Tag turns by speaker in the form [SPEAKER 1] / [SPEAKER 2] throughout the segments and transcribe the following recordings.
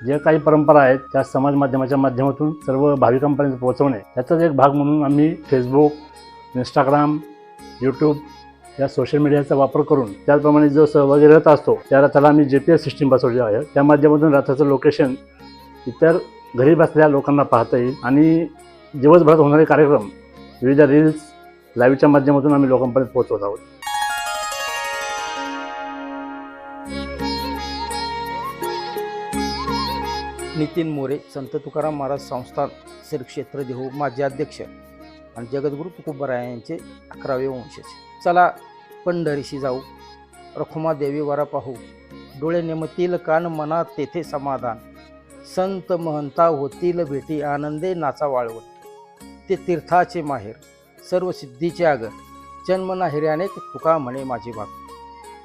[SPEAKER 1] जे काही परंपरा आहेत त्या समाज माध्यमाच्या माध्यमातून सर्व भाविकांपर्यंत पोहोचवणे याचाच एक भाग म्हणून आम्ही फेसबुक इंस्टाग्राम यूट्यूब या सोशल मीडियाचा वापर करून त्याचप्रमाणे जो सहभागी रथ असतो त्या रथाला आम्ही जे पी एस सिस्टीम बसवली आहे त्या माध्यमातून रथाचं लोकेशन इतर घरी बसलेल्या लोकांना पाहता येईल. आणि दिवसभरात होणारे कार्यक्रम विविध रील्स लाईव्हच्या माध्यमातून आम्ही लोकांपर्यंत पोहोचवत आहोत.
[SPEAKER 2] नितीन मोरे संत तुकाराम महाराज संस्थान श्री क्षेत्र देहू माजी अध्यक्ष आणि जगद्गुरू तुकोबराय यांचे अकरावे वंशज. चला पंढरीशी जाऊ. रखुमा देवी वरा पाहू. डोळे नेमतील कान मनात तेथे समाधान. संत महंता होतील भेटी आनंदे नाचा वाळवट. ते तीर्थाचे माहेर सर्व सिद्धीचे आगर. जन्म नाहिर्याने तुका म्हणे माझी भाग.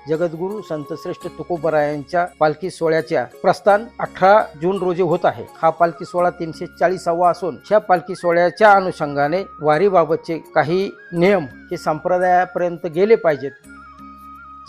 [SPEAKER 2] जगद्गुरु संतश्रेष्ठ तुकोबरायांच्या पालखी सोहळ्याच्या प्रस्थान अठरा जून रोजी होत आहे. हा पालखी सोहळा तीनशे चाळीसावा असून ह्या पालखी सोहळ्याच्या अनुषंगाने वारीबाबतचे काही नियम हे संप्रदायापर्यंत गेले पाहिजेत.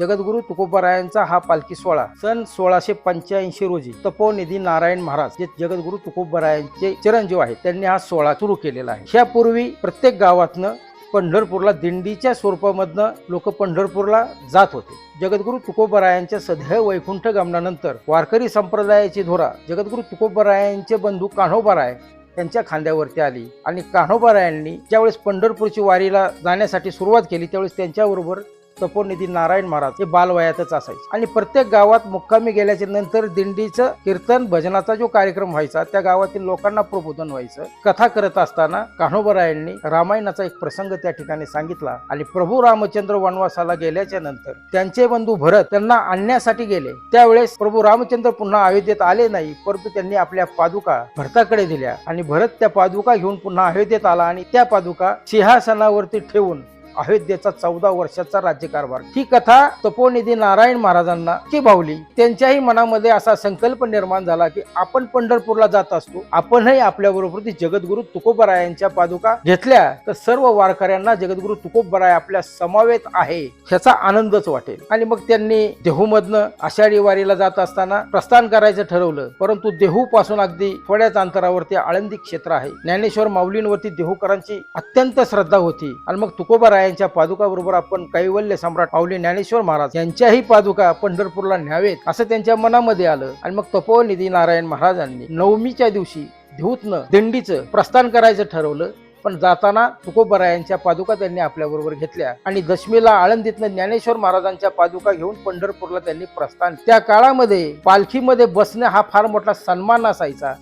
[SPEAKER 2] जगद्गुरू तुकोबरायांचा हा पालखी सोहळा सन सोळाशे पंच्याऐंशी रोजी तपोनिधी नारायण महाराज जे जगद्गुरु तुकोबरायांचे चिरंजीव आहेत त्यांनी हा सोहळा सुरू केलेला आहे. ह्यापूर्वी प्रत्येक गावातनं पंढरपूरला दिंडीच्या स्वरूपामधनं लोक पंढरपूरला जात होते. जगद्गुरू तुकोबरायांच्या सदैव वैकुंठ गमनानंतर वारकरी संप्रदायाची धोरा जगद्गुरु तुकोबरायांचे बंधू कान्होबराय त्यांच्या खांद्यावरती आली आणि कान्होबरायांनी ज्यावेळेस पंढरपूरची वारीला जाण्यासाठी सुरुवात केली त्यावेळेस त्यांच्याबरोबर तपोनिधी नारायण महाराज हे बालवयातच असायचे. आणि प्रत्येक गावात मुक्कामी गेल्याच्यानंतर दिंडीचं कीर्तन भजनाचा जो कार्यक्रम व्हायचा त्या गावातील लोकांना प्रबोधन व्हायचं. कथा करत असताना कान्होबरायांनी रामायणाचा एक प्रसंग त्या ठिकाणी सांगितला आणि प्रभू रामचंद्र वनवासाला गेल्याच्यानंतर त्यांचे बंधू भरत त्यांना आणण्यासाठी गेले. त्यावेळेस प्रभू रामचंद्र पुन्हा अयोध्येत आले नाही परंतु त्यांनी आपल्या पादुका भरताकडे दिल्या आणि भरत त्या पादुका घेऊन पुन्हा अयोध्येत आला आणि त्या पादुका सिंहासनावरती ठेवून अयोध्येचा चौदा वर्षाचा राज्यकारभार. ही कथा तपोनिधी नारायण महाराजांना ती भावली त्यांच्याही मनामध्ये असा संकल्प निर्माण झाला की आपण पंढरपूरला जात असतो. आपणही आपल्या बरोबर जगद्गुरु तुकोबरायांच्या पादुका घेतल्या तर सर्व वारकऱ्यांना जगद्गुरु तुकोबराय आपल्या समावेत आहे ह्याचा आनंदच वाटेल. आणि मग त्यांनी देहूमधनं आषाढी वारीला जात असताना प्रस्थान करायचं ठरवलं. परंतु देहू पासून अगदी थोड्याच अंतरावरती आळंदी क्षेत्र आहे. ज्ञानेश्वर माऊलींवरती देहूकरांची अत्यंत श्रद्धा होती. आणि मग तुकोबराय यांच्या पादुकाबरोबर आपण कैवल्य सम्राट माऊली ज्ञानेश्वर महाराज यांच्याही पादुका पंढरपूरला न्यावेत असं त्यांच्या मनामध्ये आलं. आणि मग तपोनिधी नारायण महाराजांनी नवमीच्या दिवशी धूतनं दिंडीचं प्रस्थान करायचं ठरवलं. पण जाताना तुकोबरायांच्या पादुका त्यांनी आपल्याबरोबर घेतल्या. आणि दशमीला आळंदीतनं ज्ञानेश्वर महाराजांच्या पादुका घेऊन पंढरपूरला त्यांनी प्रस्थान. त्या काळामध्ये पालखीमध्ये बसणं हा फार मोठा सन्मान असायचा.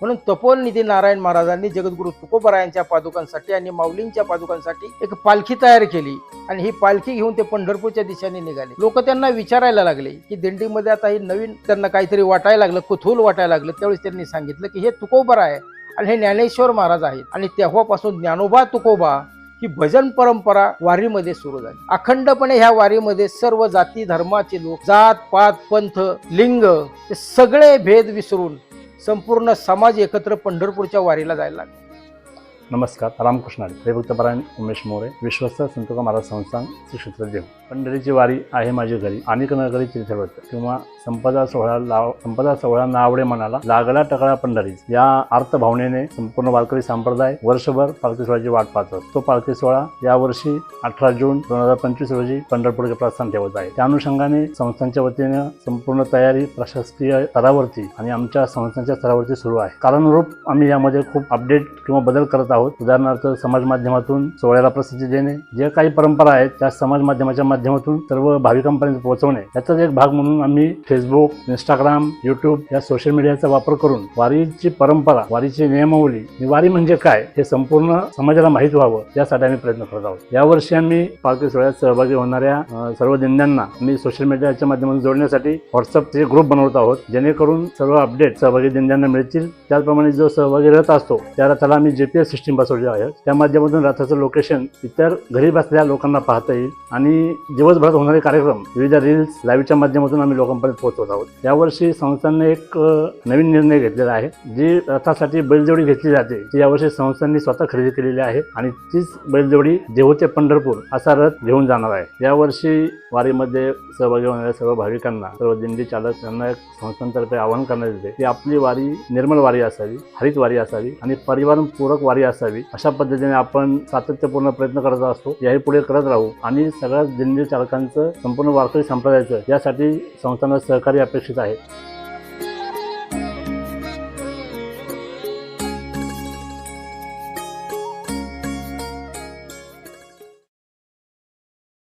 [SPEAKER 2] म्हणून तपोनिधी नारायण महाराजांनी जगद्गुरू तुकोबरायांच्या पादुकांसाठी आणि माऊलींच्या पादुकांसाठी एक पालखी तयार केली. आणि ही पालखी घेऊन ते पंढरपूरच्या दिशेने निघाले. लोक त्यांना विचारायला लागले की दिंडीमध्ये आता हे नवीन त्यांना काहीतरी वाटायला लागलं कुथूल वाटायला लागलं. त्यावेळेस त्यांनी सांगितलं की हे तुकोबर आहे आणि हे ज्ञानेश्वर महाराज आहेत. आणि तेव्हापासून ज्ञानोबा तुकोबा ही भजन परंपरा वारीमध्ये सुरू झाली. अखंडपणे ह्या वारीमध्ये सर्व जाती धर्माचे लोक जात पात पंथ लिंग हे सगळे भेद विसरून संपूर्ण समाज एकत्र पंढरपूरच्या वारीला जायला लागला.
[SPEAKER 1] नमस्कार रामकृष्ण हरी हरिभक्तपरायण उमेश मोरे विश्वस्त संतुका महाराज संस्थान श्री क्षेत्र देव पंढरीची वारी आहे माझी घरी. अनेक नगरी तीर्थवत किंवा संपदा सोहळा लाव संपदा सोहळा नावडे मनाला लागला टकळा पंढरीच या अर्थ भावनेने संपूर्ण वारकरी संप्रदाय वर्षभर पालखी सोहळ्याची वाट पाहतो तो पालखी सोहळा यावर्षी अठरा जून दोन हजार पंचवीस रोजी पंढरपूरचे प्रस्थान ठेवत आहे. त्या अनुषंगाने संस्थांच्या वतीने संपूर्ण तयारी प्रशासकीय स्तरावरती आणि आमच्या संस्थांच्या स्तरावरती सुरू आहे. कारणरूप आम्ही यामध्ये खूप अपडेट किंवा बदल करत आहोत आहोत. उदाहरणार्थ समाज माध्यमातून सोहळ्याला प्रसिद्धी देणे जे काही परंपरा आहेत त्या समाज माध्यमाच्या माध्यमातून सर्व भाविकांपर्यंत पोहोचवणे. याचाच एक भाग म्हणून आम्ही फेसबुक इंस्टाग्राम युट्यूब या सोशल मीडियाचा वापर करून वारीची परंपरा वारीची नियमावली वारी म्हणजे काय हे संपूर्ण समाजाला माहीत व्हावं यासाठी आम्ही प्रयत्न करत आहोत. यावर्षी आम्ही पालखी सोहळ्यात सहभागी होणाऱ्या सर्व दिंड्यांना आम्ही सोशल मीडियाच्या माध्यमातून जोडण्यासाठी व्हॉट्सअपचे ग्रुप बनवत आहोत. जेणेकरून सर्व अपडेट सहभागी दिंड्यांना मिळतील. त्याचप्रमाणे जो सहभागी रथ असतो त्या रथाला आम्ही जीपीएस बसवली आहे त्या माध्यमातून रथाचं लोकेशन इतर घरी बसलेल्या लोकांना पाहता येईल आणि दिवसभरात होणारे कार्यक्रम विविध रील्स लाईव्हच्या माध्यमातून आम्ही लोकांपर्यंत पोहोचवत आहोत. यावर्षी संस्थांनी एक नवीन निर्णय घेतलेला आहे जी रथासाठी बैलजोडी घेतली जाते. ती यावर्षी संस्थांनी स्वतः खरेदी केलेली आहे आणि तीच बैलजोडी देहू ते पंढरपूर असा रथ घेऊन जाणार आहे. यावर्षी वारीमध्ये सहभागी होणाऱ्या सर्व भाविकांना सर्व दिंडी चालक यांना एक संस्थांतर्फे आवाहन करण्यात येते की आपली वारी निर्मल वारी असावी हरित वारी असावी आणि परिवारपूरक वारी असावी. अशा पद्धतीने आपण सातत्यपूर्ण प्रयत्न करत असतो. याही पुढे करत राहू. आणि सगळ्या दिंडी चालकांचं संपूर्ण वारकरी संप्रदायाचं यासाठी संस्थांना सहकार्य अपेक्षित आहे.